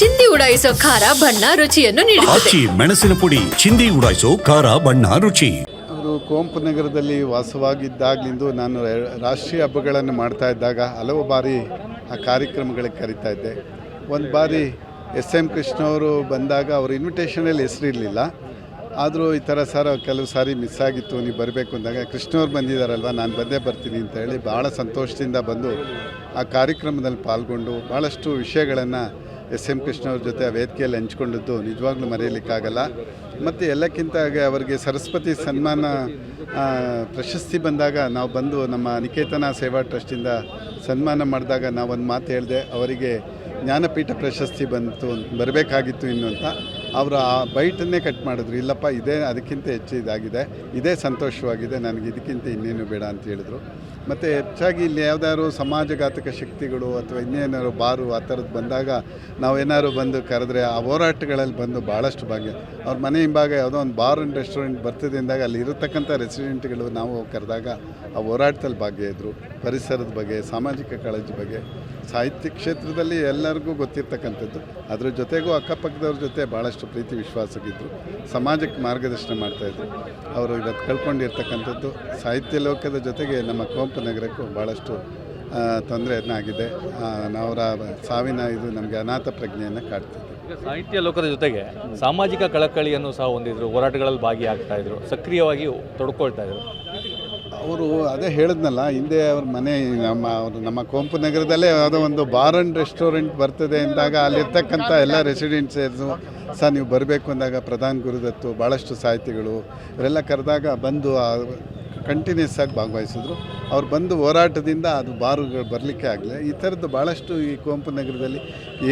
ಚಿಂದಿ ಉಡಾಯಿಸೋ ಖಾರ ಬಣ್ಣ ರುಚಿಯನ್ನು ನೀಡುತ್ತದೆ. ಆಚಿ ಮೆಣಸಿನ ಪುಡಿ ಚಿಂದಿ ಉಡಾಯಿಸೋ ಖಾರ ಬಣ್ಣ ರುಚಿ. ಅವರು ಕುವೆಂಪು ನಗರದಲ್ಲಿ ವಾಸವಾಗಿದ್ದಾಗಲಿಂದು ನಾನು ರ- ರಾಷ್ಟ್ರೀಯ ಹಬ್ಬಗಳನ್ನು ಮಾಡ್ತಾ ಇದ್ದಾಗ ಹಲವು ಬಾರಿ ಆ ಕಾರ್ಯಕ್ರಮಗಳಿಗೆ ಕರಿತಾ ಇದ್ದೆ. ಒಂದು ಬಾರಿ ಎಸ್ ಎಂ ಕೃಷ್ಣ ಅವರು ಬಂದಾಗ ಅವ್ರ ಇನ್ವಿಟೇಷನಲ್ಲಿ ಹೆಸರಿರಲಿಲ್ಲ ಆದರೂ ಈ ಥರ ಸರ್ ಕೆಲವು ಸಾರಿ ಮಿಸ್ ಆಗಿತ್ತು ನೀವು ಬರಬೇಕು ಅಂದಾಗ ಕೃಷ್ಣವ್ರು ಬಂದಿದ್ದಾರಲ್ವ ನಾನು ಬಂದೇ ಬರ್ತೀನಿ ಅಂತ ಹೇಳಿ ಭಾಳ ಸಂತೋಷದಿಂದ ಬಂದು ಆ ಕಾರ್ಯಕ್ರಮದಲ್ಲಿ ಪಾಲ್ಗೊಂಡು ಭಾಳಷ್ಟು ವಿಷಯಗಳನ್ನು ಎಸ್ ಎಂ ಕೃಷ್ಣ ಅವ್ರ ಜೊತೆ ಆ ವೇದಿಕೆಯಲ್ಲಿ ಹಂಚ್ಕೊಂಡದ್ದು ನಿಜವಾಗ್ಲೂ ಮರೆಯಲಿಕ್ಕಾಗಲ್ಲ. ಮತ್ತು ಎಲ್ಲಕ್ಕಿಂತ ಅವರಿಗೆ ಸರಸ್ವತಿ ಸನ್ಮಾನ ಪ್ರಶಸ್ತಿ ಬಂದಾಗ ನಾವು ಬಂದು ನಮ್ಮ ನಿಕೇತನ ಸೇವಾ ಟ್ರಸ್ಟಿಂದ ಸನ್ಮಾನ ಮಾಡಿದಾಗ ನಾವೊಂದು ಮಾತು ಹೇಳಿದೆ, ಅವರಿಗೆ ಜ್ಞಾನಪೀಠ ಪ್ರಶಸ್ತಿ ಬಂತು, ಬರಬೇಕಾಗಿತ್ತು ಇನ್ನು ಅಂತ. ಅವರು ಆ ಬೈಟನ್ನೇ ಕಟ್ ಮಾಡಿದ್ರು. ಇಲ್ಲಪ್ಪ, ಇದೇ ಅದಕ್ಕಿಂತ ಹೆಚ್ಚು ಇದಾಗಿದೆ. ಇದೇ ಸಂತೋಷವಾಗಿದೆ. ನನಗೆ ಇದಕ್ಕಿಂತ ಇನ್ನೇನು ಬೇಡ ಅಂತ ಹೇಳಿದರು. ಮತ್ತು ಹೆಚ್ಚಾಗಿ ಇಲ್ಲಿ ಯಾವುದಾದ್ರು ಸಮಾಜಘಾತಕ ಶಕ್ತಿಗಳು ಅಥವಾ ಇನ್ನೇನಾದ್ರು ಬಾರು ಆ ಥರದ್ದು ಬಂದಾಗ ನಾವೇನಾದ್ರು ಬಂದು ಕರೆದ್ರೆ ಆ ಹೋರಾಟಗಳಲ್ಲಿ ಬಂದು ಭಾಳಷ್ಟು ಭಾಗ್ಯ. ಅವ್ರ ಮನೆ ಹಿಂಭಾಗ ಯಾವುದೋ ಒಂದು ಬಾರ್ ಆ್ಯಂಡ್ ರೆಸ್ಟೋರೆಂಟ್ ಬರ್ತದೆ ಅಂದಾಗ ಅಲ್ಲಿ ಇರತಕ್ಕಂಥ ರೆಸಿಡೆಂಟ್ಗಳು ನಾವು ಕರೆದಾಗ ಆ ಹೋರಾಟದಲ್ಲಿ ಭಾಗಿಯಾದರು. ಪರಿಸರದ ಬಗ್ಗೆ, ಸಾಮಾಜಿಕ ಕಾಳಜಿ ಬಗ್ಗೆ. ಸಾಹಿತ್ಯ ಕ್ಷೇತ್ರದಲ್ಲಿ ಎಲ್ಲರಿಗೂ ಗೊತ್ತಿರ್ತಕ್ಕಂಥದ್ದು. ಅದ್ರ ಜೊತೆಗೂ ಅಕ್ಕಪಕ್ಕದವ್ರ ಜೊತೆ ಭಾಳಷ್ಟು ಪ್ರೀತಿ ವಿಶ್ವಾಸಕ್ಕಿದ್ರು ಸಮಾಜಕ್ಕೆ ಮಾರ್ಗದರ್ಶನ ಮಾಡ್ತಾಯಿದ್ರು ಅವರು ಇವತ್ತು ಕಳ್ಕೊಂಡಿರ್ತಕ್ಕಂಥದ್ದು ಸಾಹಿತ್ಯ ಲೋಕದ ಜೊತೆಗೆ ನಮ್ಮ ಕುವೆಂಪು ನಗರಕ್ಕೂ ಭಾಳಷ್ಟು ತೊಂದರೆಯನ್ನ ಆಗಿದೆ. ಆ, ಅವರ ಸಾವಿನ ಇದು ನಮಗೆ ಅನಾಥ ಪ್ರಜ್ಞೆಯನ್ನು ಕಾಡ್ತಿದೆ. ಸಾಹಿತ್ಯ ಲೋಕದ ಜೊತೆಗೆ ಸಾಮಾಜಿಕ ಕಳಕಳಿಯನ್ನು ಸಹ ಹೊಂದಿದ್ರು ಹೋರಾಟಗಳಲ್ಲಿ ಭಾಗಿಯಾಗ್ತಾ ಇದ್ರು ಸಕ್ರಿಯವಾಗಿ ತೊಡ್ಕೊಳ್ತಾ ಇದ್ರು. ಅವರು ಅದೇ ಹೇಳಿದ್ನಲ್ಲ, ಹಿಂದೆ ಅವ್ರ ಮನೆ, ನಮ್ಮ ಅವರು, ನಮ್ಮ ಕೊಂಪು ನಗರದಲ್ಲೇ ಯಾವುದೋ ಒಂದು ಬಾರ್ ಆ್ಯಂಡ್ ರೆಸ್ಟೋರೆಂಟ್ ಬರ್ತದೆ ಅಂದಾಗ ಅಲ್ಲಿರ್ತಕ್ಕಂಥ ಎಲ್ಲ ರೆಸಿಡೆಂಟ್ಸು ಸಹ ನೀವು ಬರಬೇಕು ಅಂದಾಗ ಪ್ರಧಾನ್ ಗುರುದತ್ತು ಭಾಳಷ್ಟು ಸಾಹಿತಿಗಳು ಇವರೆಲ್ಲ ಕರೆದಾಗ ಬಂದು ಕಂಟಿನ್ಯೂಸ್ ಆಗಿ ಭಾಗವಹಿಸಿದ್ರು. ಅವ್ರು ಬಂದು ಹೋರಾಟದಿಂದ ಅದು ಬಾರುಗಳು ಬರಲಿಕ್ಕೆ ಆಗಲಿಲ್ಲ. ಈ ಥರದ್ದು ಭಾಳಷ್ಟು ಈ ಕುವೆಂಪು ನಗರದಲ್ಲಿ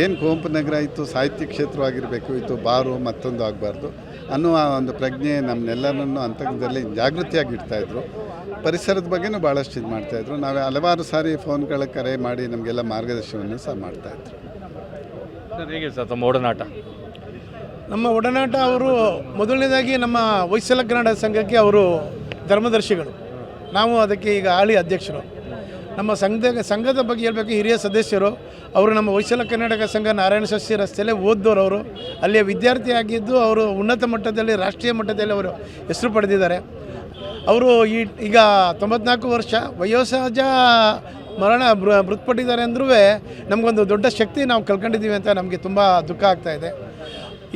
ಏನು ಕುವೆಂಪು ನಗರ ಇತ್ತು ಸಾಹಿತ್ಯ ಕ್ಷೇತ್ರವಾಗಿರಬೇಕು ಇತ್ತು ಬಾರು ಮತ್ತೊಂದು ಆಗಬಾರ್ದು ಅನ್ನುವ ಒಂದು ಪ್ರಜ್ಞೆ ನಮ್ಮನ್ನೆಲ್ಲರನ್ನು ಅಂತಕದಲ್ಲಿ ಜಾಗೃತಿಯಾಗಿ ಇಡ್ತಾಯಿದ್ರು ಪರಿಸರದ ಬಗ್ಗೆನೂ ಭಾಳಷ್ಟು ಇದು ಮಾಡ್ತಾಯಿದ್ರು ನಾವು ಹಲವಾರು ಸಾರಿ ಫೋನ್ಗಳ ಕರೆ ಮಾಡಿ ನಮಗೆಲ್ಲ ಮಾರ್ಗದರ್ಶನವನ್ನು ಸಹ ಮಾಡ್ತಾಯಿದ್ರು ಸರ್ ಹೇಗೆ ಸರ್ ತಮ್ಮ ಒಡನಾಟ? ನಮ್ಮ ಒಡನಾಟ ಅವರು ಮೊದಲನೇದಾಗಿ ನಮ್ಮ ವೈಸಲ ಕನ್ನಡ ಸಂಘಕ್ಕೆ ಅವರು ಧರ್ಮದರ್ಶಿಗಳು. ನಾವು ಅದಕ್ಕೆ ಈಗ ಆಳಿ ಅಧ್ಯಕ್ಷರು. ನಮ್ಮ ಸಂಘದ ಸಂಘದ ಬಗ್ಗೆ ಹೇಳಬೇಕು ಹಿರಿಯ ಸದಸ್ಯರು. ಅವರು ನಮ್ಮ ಹೊಯ್ಸಲ ಕರ್ನಾಟಕ ಸಂಘ ನಾರಾಯಣ ಶಾಸ್ತ್ರಿ ರಸ್ತೆಯಲ್ಲೇ ಓದ್ದವರು ಅವರು. ಅಲ್ಲಿಯ ವಿದ್ಯಾರ್ಥಿ ಆಗಿದ್ದು ಅವರು ಉನ್ನತ ಮಟ್ಟದಲ್ಲಿ, ರಾಷ್ಟ್ರೀಯ ಮಟ್ಟದಲ್ಲಿ ಅವರು ಹೆಸರು ಪಡೆದಿದ್ದಾರೆ. ಅವರು ಈ, ಈಗ ತೊಂಬತ್ನಾಲ್ಕು ವರ್ಷ ವಯೋಸಹಜ ಮರಣ ಮೃತಪಟ್ಟಿದ್ದಾರೆ ಅಂದ್ರೂ ನಮಗೊಂದು ದೊಡ್ಡ ಶಕ್ತಿ ನಾವು ಕಲ್ಕೊಂಡಿದ್ದೀವಿ ಅಂತ ನಮಗೆ ತುಂಬ ದುಃಖ ಆಗ್ತಾ ಇದೆ.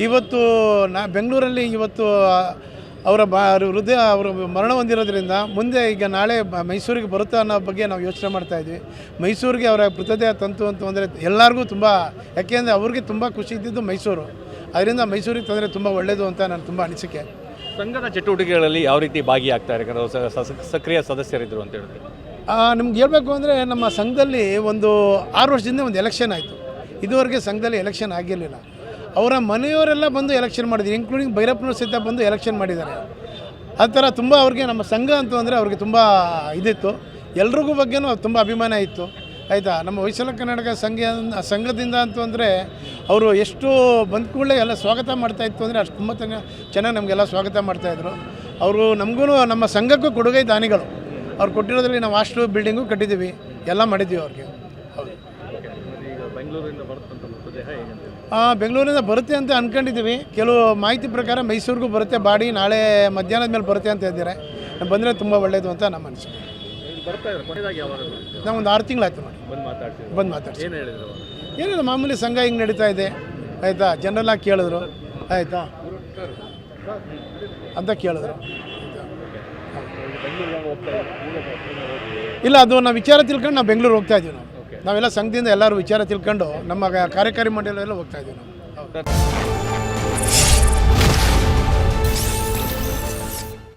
ಇವತ್ತು ನಾ, ಬೆಂಗಳೂರಲ್ಲಿ ಇವತ್ತು ಅವರ ಬಾ ಹೃದಯ ಅವರು ಮರಣ ಹೊಂದಿರೋದ್ರಿಂದ ಮುಂದೆ ಈಗ ನಾಳೆ ಮೈಸೂರಿಗೆ ಬರುತ್ತಾ ಅನ್ನೋ ಬಗ್ಗೆ ನಾವು ಯೋಚನೆ ಮಾಡ್ತಾ ಇದ್ವಿ. ಮೈಸೂರಿಗೆ ಅವರ ಮೃತದೇಹ ತಂತು ಅಂತ ಅಂದರೆ ಎಲ್ಲರಿಗೂ ತುಂಬ ಯಾಕೆಂದರೆ ಅವ್ರಿಗೆ ತುಂಬ ಖುಷಿ ಇದ್ದಿದ್ದು ಮೈಸೂರು. ಅದರಿಂದ ಮೈಸೂರಿಗೆ ತಂದರೆ ತುಂಬ ಒಳ್ಳೆಯದು ಅಂತ ನಾನು ತುಂಬ ಅನಿಸಿಕೆ. ಸಂಘದ ಚಟುವಟಿಕೆಗಳಲ್ಲಿ ಯಾವ ರೀತಿ ಭಾಗಿಯಾಗ್ತಾ ಯಾಕಂದ್ರೆ ಸಕ್ರಿಯ ಸದಸ್ಯರಿದ್ದರು ಅಂತ ಹೇಳಿದ್ರೆ. ನಿಮ್ಗೆ ಹೇಳಬೇಕು ಅಂದರೆ ನಮ್ಮ ಸಂಘದಲ್ಲಿ ಒಂದು ಆರು ವರ್ಷದಿಂದ ಒಂದು ಎಲೆಕ್ಷನ್ ಆಯಿತು. ಇದುವರೆಗೆ ಸಂಘದಲ್ಲಿ ಎಲೆಕ್ಷನ್ ಆಗಿರಲಿಲ್ಲ. ಅವರ ಮನೆಯವರೆಲ್ಲ ಬಂದು ಎಲೆಕ್ಷನ್ ಮಾಡಿದ್ರು ಇನ್ಕ್ಲೂಡಿಂಗ್ ಭೈರಪ್ಪನವ್ರು ಸಹಿತ ಬಂದು ಎಲೆಕ್ಷನ್ ಮಾಡಿದ್ದಾರೆ. ಆ ಥರ ತುಂಬ ಅವ್ರಿಗೆ ನಮ್ಮ ಸಂಘ ಅಂತ ಅಂದರೆ ಅವ್ರಿಗೆ ತುಂಬ ಇದಿತ್ತು. ಎಲ್ರಿಗೂ ಬಗ್ಗೆನೂ ತುಂಬ ಅಭಿಮಾನ ಇತ್ತು. ಆಯಿತಾ? ನಮ್ಮ ಹೊಯ್ಸಲ ಕರ್ನಾಟಕ ಸಂಘ, ಸಂಘದಿಂದ ಅಂತೂ ಅಂದರೆ ಅವರು ಎಷ್ಟು ಬಂದ ಕೂಡಲೇ ಎಲ್ಲ ಸ್ವಾಗತ ಮಾಡ್ತಾ ಇತ್ತು ಅಂದರೆ ಅಷ್ಟು ತುಂಬ ಚೆನ್ನಾಗಿ ನಮಗೆಲ್ಲ ಸ್ವಾಗತ ಮಾಡ್ತಾಯಿದ್ರು ಅವರು ನಮಗೂ ನಮ್ಮ ಸಂಘಕ್ಕೂ ಕೊಡುಗೆ ದಾನಿಗಳು. ಅವ್ರು ಕೊಟ್ಟಿರೋದ್ರಲ್ಲಿ ನಾವು ಹಾಸ್ಟೆಲ್ ಬಿಲ್ಡಿಂಗು ಕಟ್ಟಿದ್ದೀವಿ. ಎಲ್ಲ ಮಾಡಿದ್ದೀವಿ ಅವ್ರಿಗೆ. ಹೌದು. ಬೆಂಗಳೂರಿಂದ ಬರುತ್ತೆ ಅಂತ ಅಂದ್ಕೊಂಡಿದ್ದೀವಿ ಕೆಲವು ಮಾಹಿತಿ ಪ್ರಕಾರ ಮೈಸೂರಿಗೂ ಬರುತ್ತೆ ಬಾಡಿ ನಾಳೆ ಮಧ್ಯಾಹ್ನದ ಮೇಲೆ ಬರುತ್ತೆ ಅಂತ ಇದ್ದಾರೆ ಬಂದರೆ ತುಂಬ ಒಳ್ಳೆಯದು ಅಂತ ನಮ್ಮ ಅನಿಸಿಕೆ. ನಾವು ಒಂದು ಆರು ತಿಂಗಳಾಯ್ತು ನೋಡಿ. ಬಂದು ಮಾತಾಡ್ತೀವಿ. ಮಾತಾಡ್ಸಿ? ಏನಿಲ್ಲ ಮಾಮೂಲಿ ಸಂಘ ಹಿಂಗೆ ನಡೀತಾ ಇದೆ? ಆಯಿತಾ? ಜನರಲ್ಲಾಗಿ ಕೇಳಿದ್ರು. ಆಯಿತಾ? ಅಂತ ಕೇಳಿದ್ರು. ಇಲ್ಲ ಅದು ನಾವು ವಿಚಾರ ತಿಳ್ಕೊಂಡು ನಾವು ಬೆಂಗಳೂರು ಹೋಗ್ತಾ ಇದ್ದೀವಿ ನಾವು. ನಾವೆಲ್ಲ ಸಂಘದಿಂದ ಎಲ್ಲರೂ ವಿಚಾರ ತಿಳ್ಕೊಂಡು ನಮ್ಮ ಕಾರ್ಯಕಾರಿ ಮಂಡಳಿ ಎಲ್ಲ ಹೋಗ್ತಾ ಇದ್ದೀವಿ ನಾವು.